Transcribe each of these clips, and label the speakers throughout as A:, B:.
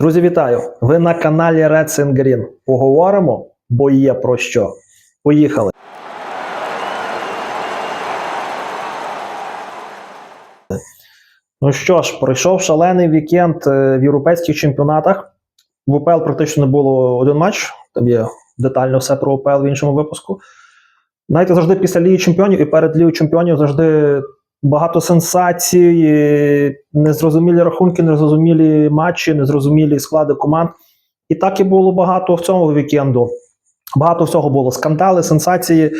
A: Друзі, вітаю! Ви на каналі Red Sin Green. Поговоримо, бо є про що. Поїхали. Ну що ж, пройшов шалений вікенд е, в європейських чемпіонатах. В УПЛ практично не було один матч. Там є детально все про УПЛ в іншому випуску. Знаєте, завжди після Ліги Чемпіонів і перед Лігою Чемпіонів завжди багато сенсацій, незрозумілі рахунки, незрозумілі матчі, незрозумілі склади команд. І так і було багато в цьому вікенду. Багато всього було. Скандали, сенсації,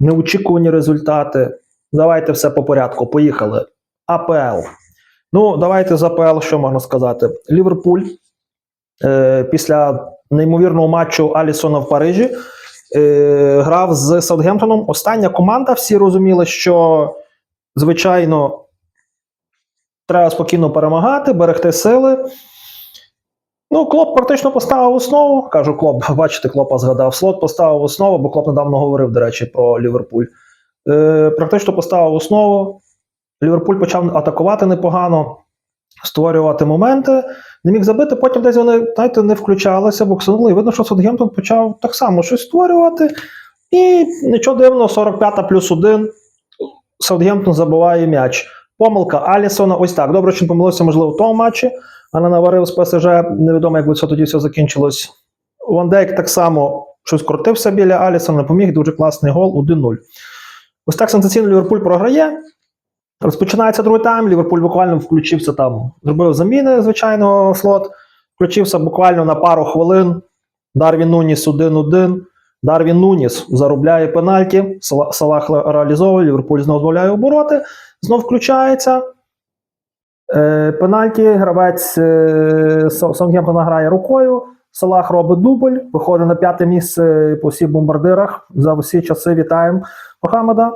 A: неочікувані результати. Давайте все по порядку. Поїхали. АПЛ. Ну, давайте з АПЛ, що можна сказати? Ліверпуль е, після неймовірного матчу Алісона в Парижі е, грав з Саутгемптоном. Остання команда, всі розуміли, що, звичайно, треба спокійно перемагати, берегти сили. Ну, Клоп практично поставив основу. Кажу, Клоп, бачите, Клопа згадав. Слот поставив основу, бо Клоп недавно говорив, до речі, про Ліверпуль. Е, практично поставив основу. Ліверпуль почав атакувати непогано, створювати моменти. Не міг забити, потім десь вони знаєте, не включалися, боксанули. І видно, що Саутгемптон почав так само щось створювати. І нічого дивного, 45 плюс 1. Саутгемптон забиває м'яч. Помилка Алісона. Ось так. Добре, що помилився, можливо, в тому матчі, а не наварив з ПСЖ. Невідомо, як би це тоді все закінчилось. Ван Дейк так само щось крутився біля Алісона, поміг. Дуже класний гол 1-0. Ось так сенсаційно Ліверпуль програє. Розпочинається другий тайм. Ліверпуль буквально включився там, зробив заміни, звичайно, слот. Включився буквально на пару хвилин. Дарвін Нуніс 1-1. Дарвін Нуніс заробляє пенальті. Сала- Салах реалізовує, Ліверпуль знову дозволяє обороти. Знов включається. Е, пенальті, гравець е, грає рукою. Салах робить дубль, виходить на п'яте місце по всіх бомбардирах. За всі часи вітаємо Мохамеда.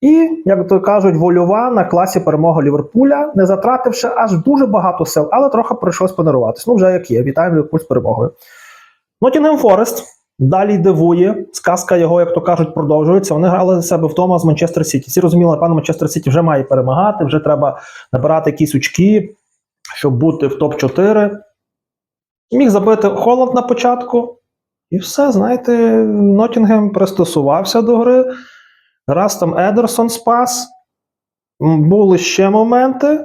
A: І, як то кажуть, вольова на класі перемоги Ліверпуля, не затративши аж дуже багато сил, але трохи прийшлось понервуватись. Ну, вже як є. Вітаємо Ліверпуль з перемогою. Ноттінгем Форест далі дивує. Сказка його, як то кажуть, продовжується. Вони грали за себе вдома з Манчестер Сіті. Всі розуміли, пане Манчестер Сіті вже має перемагати, вже треба набирати якісь очки, щоб бути в топ-4. Міг забити Холланд на початку. І все, знаєте, Ноттінгем пристосувався до гри. Раз там Едерсон спас. Були ще моменти.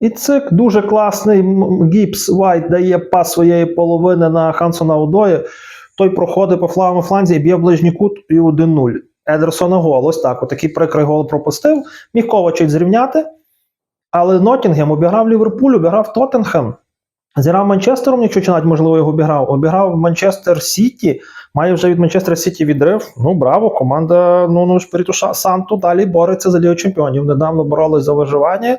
A: І цик дуже класний. Гіпс Вайт дає пас своєї половини на Хансона Удої. Той проходить по флавому фланзі б'є в ближній кут і 1-0. Едерсона гол. Ось так. Отакий прикрий гол пропустив. Міг Ковачить зрівняти. Але Ноттінгем обіграв Ліверпуль, обіграв Тоттенхем. Зіграв Манчестером, якщо чи навіть можливо його обіграв. Обіграв Манчестер Сіті. Має вже від Манчестер Сіті відрив. Ну, браво, команда ну, ну Шпиріту Санту далі бореться за Лігу чемпіонів. Недавно боролись за виживання,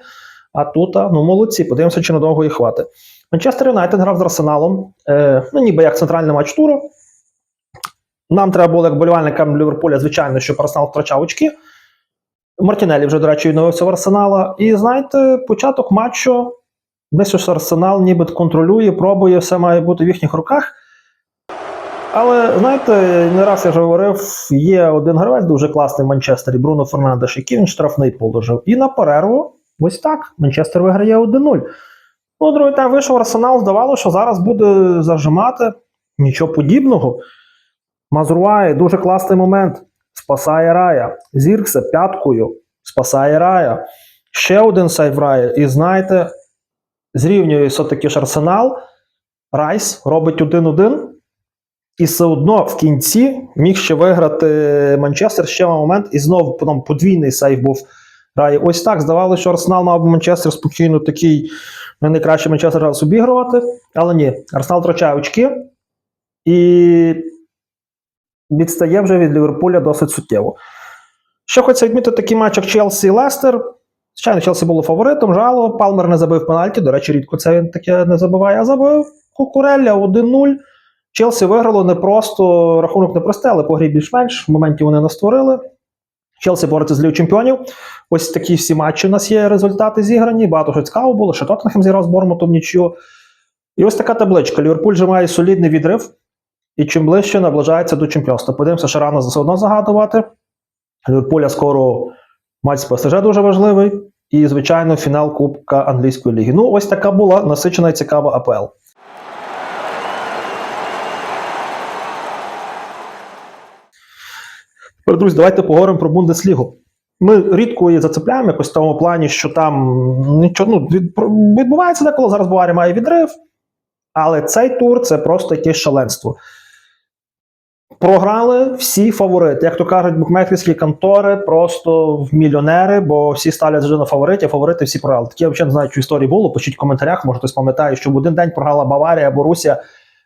A: а тут ну, молодці. Подивимося, чи надовго їх хватить. Манчестер Юнайтед грав з Арсеналом. Е, ну, ніби як центральний матч туру. Нам треба було, як болівальникам Ліверпуля, звичайно, щоб Арсенал втрачав очки. Мартінелі вже, до речі, відновився в Арсенала. І знаєте, початок матчу. Десь Арсенал ніби контролює, пробує, все має бути в їхніх руках. Але знаєте, не раз я вже говорив, є один гравець дуже класний в Манчестері, Бруно Фернандеш, який він штрафний положив. І на перерву, ось так, Манчестер виграє 1-0. Ну, другий тайм вийшов Арсенал, здавалося, що зараз буде зажимати. Нічого подібного. Мазруає, дуже класний момент. Спасає Рая. Зірксе п'яткою. Спасає Рая. Ще один сейв Рая. І знаєте, зрівнює все-таки ж Арсенал. Райс робить 1-1. І все одно в кінці міг ще виграти Манчестер ще момент, і знову потім подвійний сейв був Раї. Ось так здавалося, що Арсенал мав Манчестер спокійно такий ну, найкращий Манчестер раз обігрувати. Але ні, Арсенал втрачає очки і відстає вже від Ліверпуля досить суттєво. Що хочеться відмітити такий матч, як Челсі і Лестер. Звичайно, Челсі було фаворитом, жало. Палмер не забив пенальті. До речі, рідко це він таке не забиває, а забив. Кукурелля 1-0. Челсі виграло не просто, рахунок не простий, але по грі більш-менш. В моменті вони не створили. Челсі бореться з Лігою чемпіонів. Ось такі всі матчі у нас є результати зіграні. Багато що цікаво було. Ще Тоттенхем зіграв з Бормутом нічого. І ось така табличка. Ліверпуль вже має солідний відрив. І чим ближче наближається до чемпіонства. Подивимося, що рано все одно загадувати. Ліверпуля скоро матч з ПСЖ дуже важливий. І, звичайно, фінал Кубка Англійської ліги. Ну, ось така була насичена і цікава АПЛ. Тепер, друзі, давайте поговоримо про Бундеслігу. Ми рідко її зацепляємо якось в тому плані, що там нічого ну, відбувається деколи. Зараз Баварія має відрив. Але цей тур це просто якесь шаленство. Програли всі фаворити. Як то кажуть, букмекерські контори просто в мільйонери, бо всі ставлять завжди на фаворитів, фаворити всі програли. Таке я взагалі не знаю, що історії було. Пишіть в коментарях, може хтось пам'ятає, що в один день програла Баварія, Борусія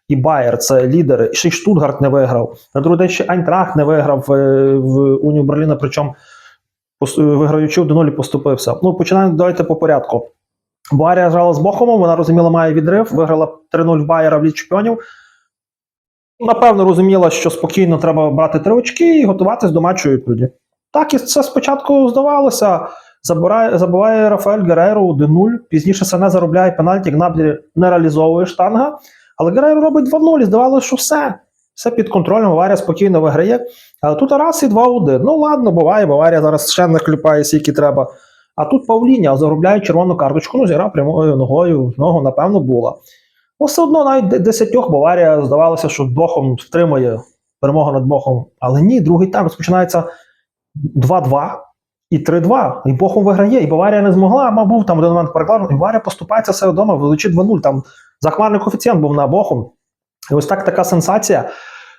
A: і Байер. Це лідери. Ще й Штутгарт не виграв. На другий день ще Айнтрахт не виграв е, в Унію Берліна, причому виграючи 1-0 поступився. Ну, починаємо давайте по порядку. Баварія грала з Бохомом, вона розуміла, має відрив, виграла 3-0 в Байера в Ліг Чемпіонів. Напевно, розуміла, що спокійно треба брати три очки і готуватись до матчу відповіді. Так, і це спочатку здавалося. Забирає, забиває Рафаель Герейро 1-0. Пізніше Сане заробляє пенальті, Гнабрі не реалізовує штанга. Але Герейро робить 2-0, і здавалося, що все. Все під контролем, Баварія спокійно виграє. Але тут раз і 2-1. Ну ладно, буває, Баварія зараз ще накліпає, скільки треба. А тут Павліня заробляє червону карточку, ну зіграв прямою ногою, ногу, напевно, була. Ну, все одно навіть де- десятьох Баварія здавалося, що Бохом втримує перемогу над Бохом. Але ні, другий тайм розпочинається 2-2 і 3-2. І Бохом виграє. І Баварія не змогла, мав був там один момент перекладу, і Баварія поступається все вдома, величі 2-0. Там захмарний коефіцієнт був на Бохом. І ось так така сенсація.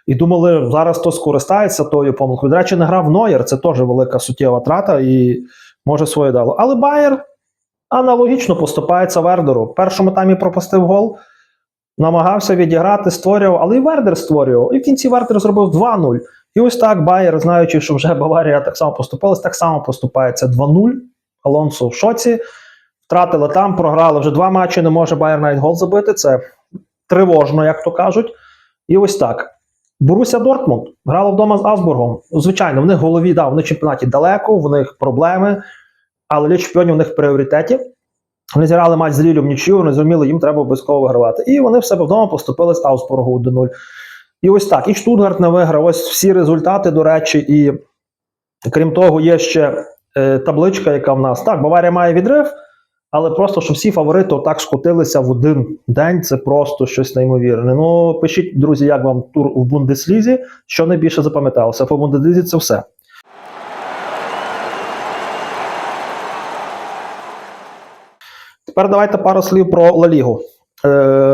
A: І думали, зараз хто скористається тою помилкою. До речі, не грав Нойер, це теж велика суттєва трата і може своє дало. Але Байер аналогічно поступається Вердеру. Першому таймі пропустив гол, намагався відіграти, створював, але і Вердер створював. І в кінці Вердер зробив 2-0. І ось так Байер, знаючи, що вже Баварія так само поступилась, так само поступається 2-0. Алонсо в шоці. Втратили там, програли вже два матчі, не може Байер навіть гол забити. Це тривожно, як то кажуть. І ось так. Боруся Дортмунд грала вдома з Авсбургом. Звичайно, в них в голові, да, вони в чемпіонаті далеко, в них проблеми, але Ліг чемпіонів у них в пріоритеті. Вони зіграли матч з Лілю в нічию, вони зрозуміли, їм треба обов'язково вигравати. І вони в себе вдома поступили з Авсбургу 1-0. І ось так. І Штутгарт не виграв. Ось всі результати, до речі, і крім того, є ще е, табличка, яка в нас. Так, Баварія має відрив, але просто, що всі фаворити отак скотилися в один день, це просто щось неймовірне. Ну, пишіть, друзі, як вам тур в Бундеслізі, що найбільше запам'яталося. По Бундеслізі це все. Тепер давайте пару слів про Ла Лігу. Е,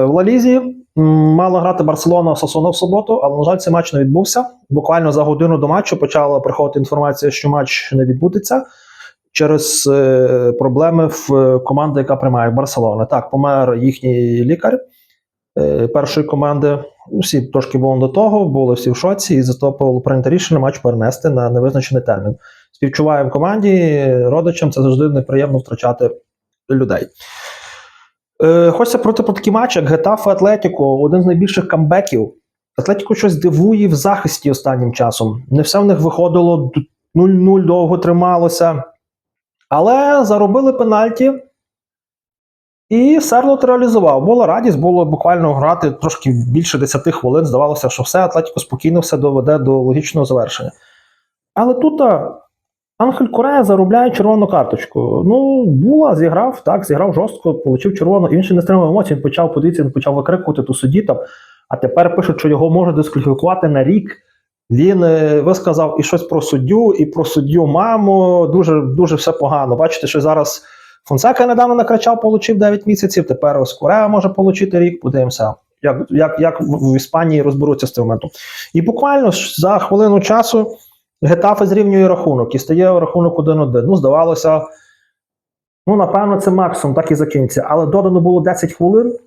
A: в Ла Лізі мала грати Барселона Сасуно в суботу, але, на жаль, цей матч не відбувся. Буквально за годину до матчу почала приходити інформація, що матч не відбудеться через е, проблеми в е, команди, яка приймає Барселона. Так, помер їхній лікар першої команди. Всі трошки були до того, були всі в шоці, і зато було прийнято рішення матч перенести на невизначений термін. Співчуваємо команді, родичам це завжди неприємно втрачати людей. Е, хочеться проти про такий матч, як Гетафа Атлетіко, один з найбільших камбеків. Атлетіко щось дивує в захисті останнім часом. Не все в них виходило 0-0 довго трималося. Але заробили пенальті. І Серлот реалізував. Була радість, було буквально грати трошки більше 10 хвилин. Здавалося, що все, Атлетіко спокійно все доведе до логічного завершення. Але тут Анхель Корея заробляє червону карточку. Ну, була, зіграв, так, зіграв жорстко, отримав червону, і він ще не стримав емоцій, він почав подивитися, він почав викрикувати ту судді там. А тепер пишуть, що його можуть дискваліфікувати на рік. Він е, висказав і щось про суддю, і про суддю маму. Дуже дуже все погано. Бачите, що зараз Фонсека недавно накричав, отримав 9 місяців. Тепер ось Корея може отримати рік. Подивимося, як, як, як в Іспанії розберуться з цим моментом. І буквально за хвилину часу Гетафе зрівнює рахунок і стає рахунок 1-1. Ну, здавалося, ну, напевно, це максимум, так і закінчиться. Але додано було 10 хвилин.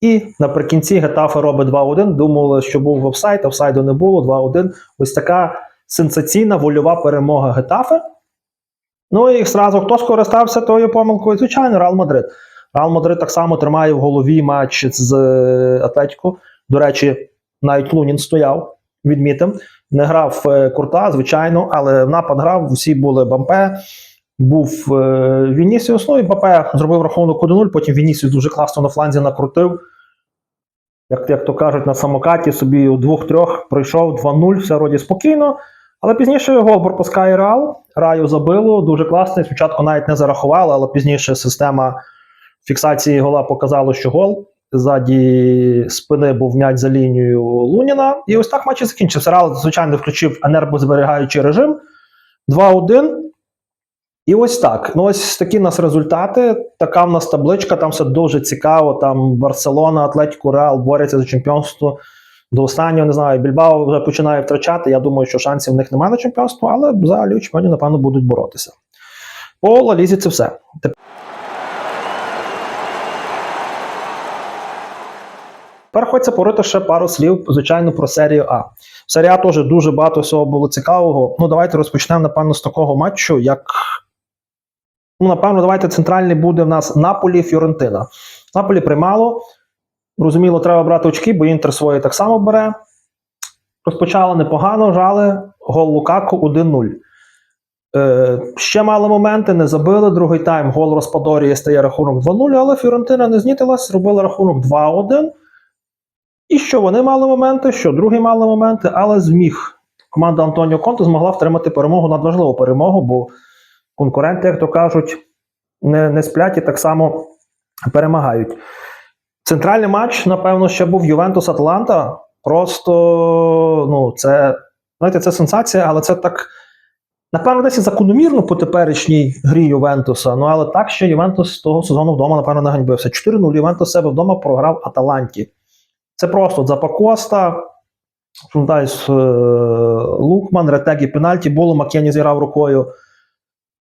A: І наприкінці Гетафе робить 2-1. Думали, що був офсайд, офсайду не було. 2-1. Ось така сенсаційна вольова перемога Гетафе. Ну і зразу хто скористався тою помилкою? Звичайно, Реал Мадрид. Реал Мадрид так само тримає в голові матч з е, Атлетіко. До речі, навіть Лунін стояв, відмітив. Не грав е, Курта, звичайно, але в напад грав, всі були Бампе. Був е, Вінісіус, ну і Бапе зробив рахунок 1-0, потім Вінісіус дуже класно на фланзі накрутив. Як, як то кажуть, на самокаті собі у двох-трьох пройшов 2-0, все вроді спокійно. Але пізніше гол пропускає Реал. Раю забило, дуже класний. Спочатку навіть не зарахували, але пізніше система фіксації гола показала, що гол. Ззаді спини був м'яч за лінією Луніна. І ось так матч і закінчився. Реал, звичайно, включив енергозберігаючий режим 2-1. І ось так. Ну, ось такі в нас результати. Така в нас табличка, там все дуже цікаво. Там Барселона, Атлетико, Реал борються за чемпіонство до останнього. Не знаю, Більбао вже починає втрачати. Я думаю, що шансів в них немає на чемпіонство, але за Лігу чемпіонів, напевно, будуть боротися. По Лалізі це все. Тепер хочеться порити ще пару слів, звичайно, про серію А. В А теж дуже багато всього було цікавого. Ну, давайте розпочнемо, напевно, з такого матчу, як. Ну, напевно, давайте центральний буде в нас Наполі Фіорентина. Наполі приймало. Розуміло, треба брати очки, бо Інтер свої так само бере. Розпочали непогано, жали. Гол Лукаку 1-0. Е, ще мали моменти, не забили. Другий тайм гол Розпадорії стає рахунок 2-0, але Фіорентина не знітилась, зробила рахунок 2-1. І що вони мали моменти, що другі мали моменти, але зміг. Команда Антоніо Конте змогла втримати перемогу надважливу перемогу, бо конкуренти, як то кажуть, не, не сплять і так само перемагають. Центральний матч, напевно, ще був Ювентус Атланта. Просто ну, це, знаєте, це сенсація, але це так. Напевно, десь закономірно по теперішній грі Ювентуса. Ну, але так ще Ювентус того сезону вдома, напевно, не ганьбився. 4-0 Ювентус себе вдома програв Аталанті. Це просто Запакоста, Шунтайс, Лукман, Ретегі пенальті було, Макені зіграв рукою.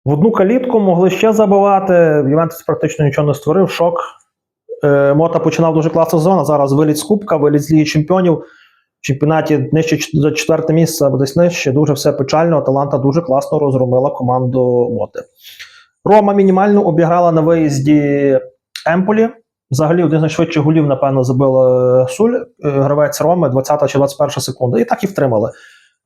A: В одну калітку могли ще забивати. Ювентус практично нічого не створив. Шок. Е, Мота починав дуже класно сезон, Зараз виліт з Кубка, виліт з Ліги Чемпіонів. В чемпіонаті нижче за четверте місце або десь нижче. Дуже все печально. Аталанта дуже класно розгромила команду Моти. Рома мінімально обіграла на виїзді Емполі. Взагалі, один з найшвидших голів, напевно, забив е, Суль, е, гравець Роми, 20 чи 21 секунда. І так і втримали.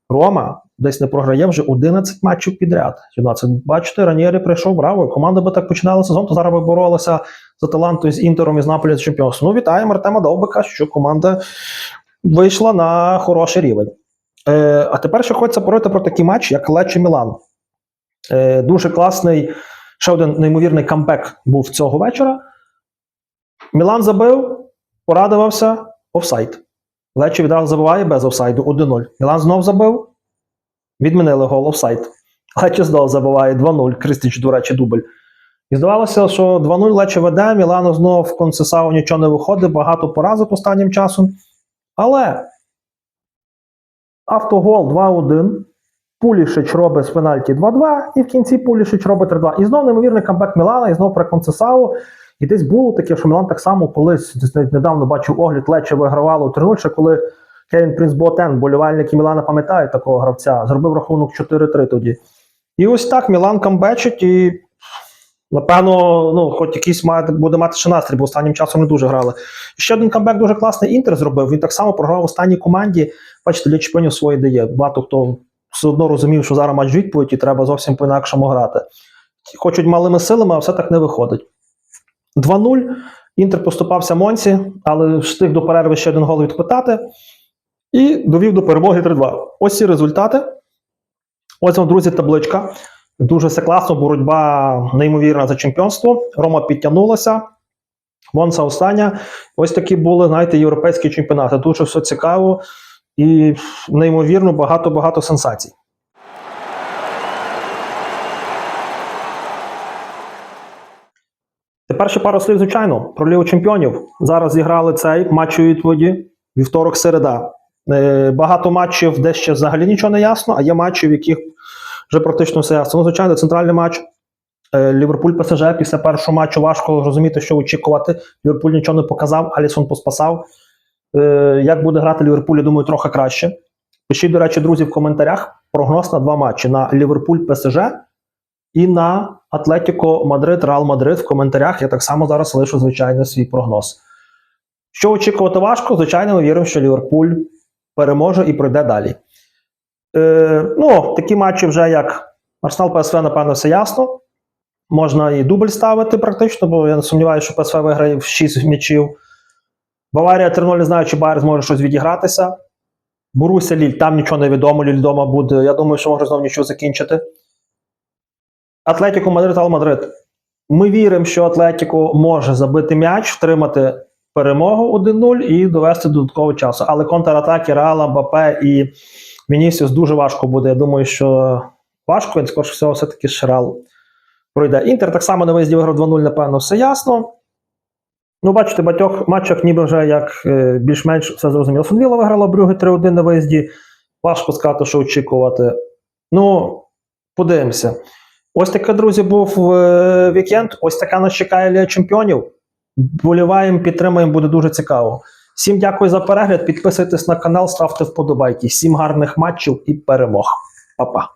A: Рома десь не програє вже 11 матчів підряд. 17. Бачите, Ранєрі прийшов браво. Команда би так починала сезон, то зараз би боролася за талантою з Інтером і з Наполі з чемпіонством. Ну, вітаємо Артема Довбика, що команда вийшла на хороший рівень. Е, а тепер ще хочеться порити про такий матч, як Лечі Мілан. Е, дуже класний, ще один неймовірний камбек був цього вечора. Мілан забив, порадувався, офсайд. Лечі відразу забиває без офсайду 1-0. Мілан знов забив, відмінили гол офсайд. Лечі знов забиває 2-0. Кристич, до речі, дубль. І здавалося, що 2-0 Лечі веде, Мілану знов в концесау нічого не виходить, багато поразок останнім часом. Але автогол 2-1. Пулішич робить з пенальті 2-2, і в кінці Пулішич робить 3-2. І знов неймовірний камбек Мілана, і знов про концесау. І десь було таке, що Мілан так само колись навіть недавно бачив огляд, Лече вигравало 3-0, ще коли Кевін Принц Боатен, болівальники Мілана пам'ятають такого гравця, зробив рахунок 4-3 тоді. І ось так Мілан камбечить і. Напевно, ну, хоч якийсь має, буде мати ще настрій, бо останнім часом не дуже грали. І ще один камбек дуже класний інтер зробив. Він так само програв в останній команді. Бачите, для чемпіонів свої дає. Багато хто все одно розумів, що зараз матч відповідь і треба зовсім по-інакшому грати. Хочуть малими силами, а все так не виходить. 2-0. Інтер поступався Монсі, але встиг до перерви ще один гол відпитати. І довів до перемоги 3-2. Ось ці результати. Ось вам, друзі, табличка. Дуже все класно, боротьба неймовірна за чемпіонство. Рома підтягнулася. Монса остання. Ось такі були, знаєте, європейські чемпіонати. Дуже все цікаво і неймовірно багато-багато сенсацій. Тепер пару слів, звичайно, про Лігу чемпіонів. Зараз зіграли цей матч у відповіді. Вівторок середа. Е, багато матчів, де ще взагалі нічого не ясно, а є матчі, в яких вже практично все ясно. Ну, звичайно, центральний матч. Е, Ліверпуль ПСЖ після першого матчу важко розуміти, що очікувати. Ліверпуль нічого не показав, Алісон поспасав. Е, як буде грати Ліверпуль, я думаю, трохи краще. Пишіть, до речі, друзі, в коментарях прогноз на два матчі: на Ліверпуль ПСЖ і на Атлетіко Мадрид, Реал Мадрид. В коментарях я так само зараз лишу, звичайно, свій прогноз. Що очікувати важко, звичайно, ми віримо, що Ліверпуль переможе і пройде далі. Е, ну, такі матчі вже як Арсенал ПСВ, напевно, все ясно. Можна і дубль ставити практично, бо я не сумніваюся, що ПСВ виграє в 6 м'ячів. Баварія 3-0, не знаю, чи Байер зможе щось відігратися. Боруся Ліль, там нічого не відомо, Ліль вдома буде. Я думаю, що може знову нічого закінчити. Атлетіко Мадрид, Ал Мадрид. Ми віримо, що Атлетіко може забити м'яч, втримати перемогу 1-0 і довести до додаткового часу. Але контратаки Реала, Бапе і Вінісіус дуже важко буде. Я думаю, що важко, він скоріше всього, все-таки ж Реал пройде. Інтер так само на виїзді виграв 2-0, напевно, все ясно. Ну, бачите, в багатьох матчах ніби вже як е, більш-менш все зрозуміло. Фонвіла виграла Брюги 3-1 на виїзді. Важко сказати, що очікувати. Ну, подивимося. Ось таке, друзі, був е, вікенд. Ось така нас чекає Лія Чемпіонів. Боліваємо, підтримуємо, буде дуже цікаво. Всім дякую за перегляд. Підписуйтесь на канал, ставте вподобайки. Всім гарних матчів і перемог. Па-па.